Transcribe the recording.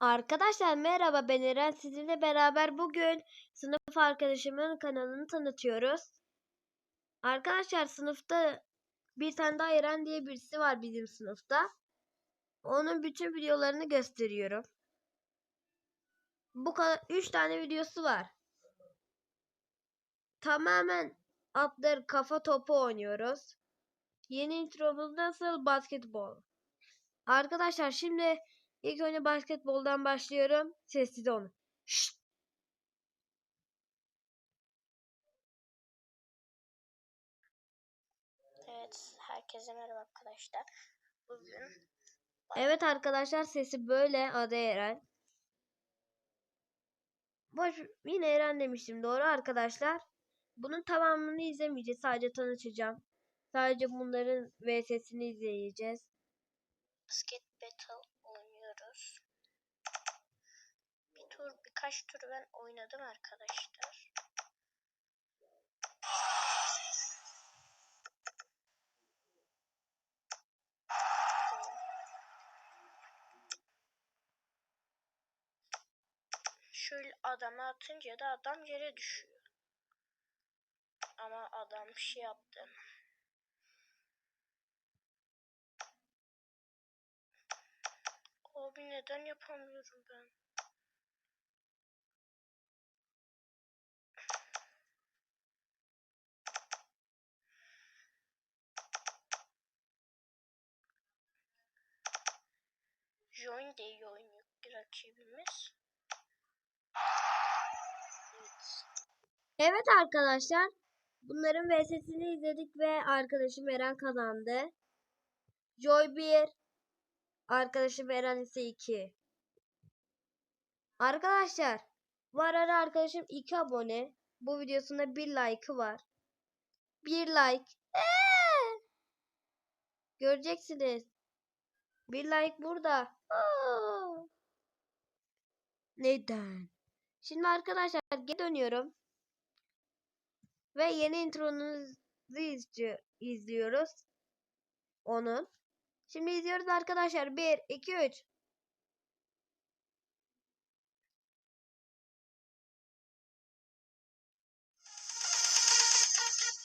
Arkadaşlar merhaba ben Eren. Sizinle beraber bugün sınıf arkadaşımın kanalını tanıtıyoruz. Arkadaşlar sınıfta bir tane daha Eren diye birisi var bizim sınıfta. Onun bütün videolarını gösteriyorum. Bu kadar 3 tane videosu var. Tamamen atlar kafa topu oynuyoruz. Yeni intromuz nasıl basketbol. Arkadaşlar şimdi ilk önce basketboldan başlıyorum. Sessiz olun. Şşt. Evet, herkese merhaba arkadaşlar. Bugün Evet arkadaşlar sesi böyle adı Eren. Boş yine Eren demiştim doğru arkadaşlar. Bunun tamamını izlemeyeceğiz. Sadece tanıtacağım. Sadece bunların VS'sini izleyeceğiz. basket battle oynuyoruz. Bir tur, birkaç tur ben oynadım arkadaşlar. Şöyle adama atınca da adam yere düşüyor. Ama adam bir şey yaptı. Abi neden yapamıyorum ben? Join de iyi oynuyor rakibimiz. Evet. Evet arkadaşlar. Bunların VS'sini izledik ve arkadaşım Eren kazandı. Joy 1. Arkadaşım Eren ise 2. Arkadaşlar. Bu arada arkadaşım 2 abone. Bu videosunda 1 like'ı var. 1 like. Eee! Göreceksiniz. 1 like burada. Aa! Neden? Şimdi arkadaşlar geri dönüyorum. Ve yeni intronuzu izliyor, izliyoruz. Onun. Şimdi izliyoruz arkadaşlar. 1, 2, 3.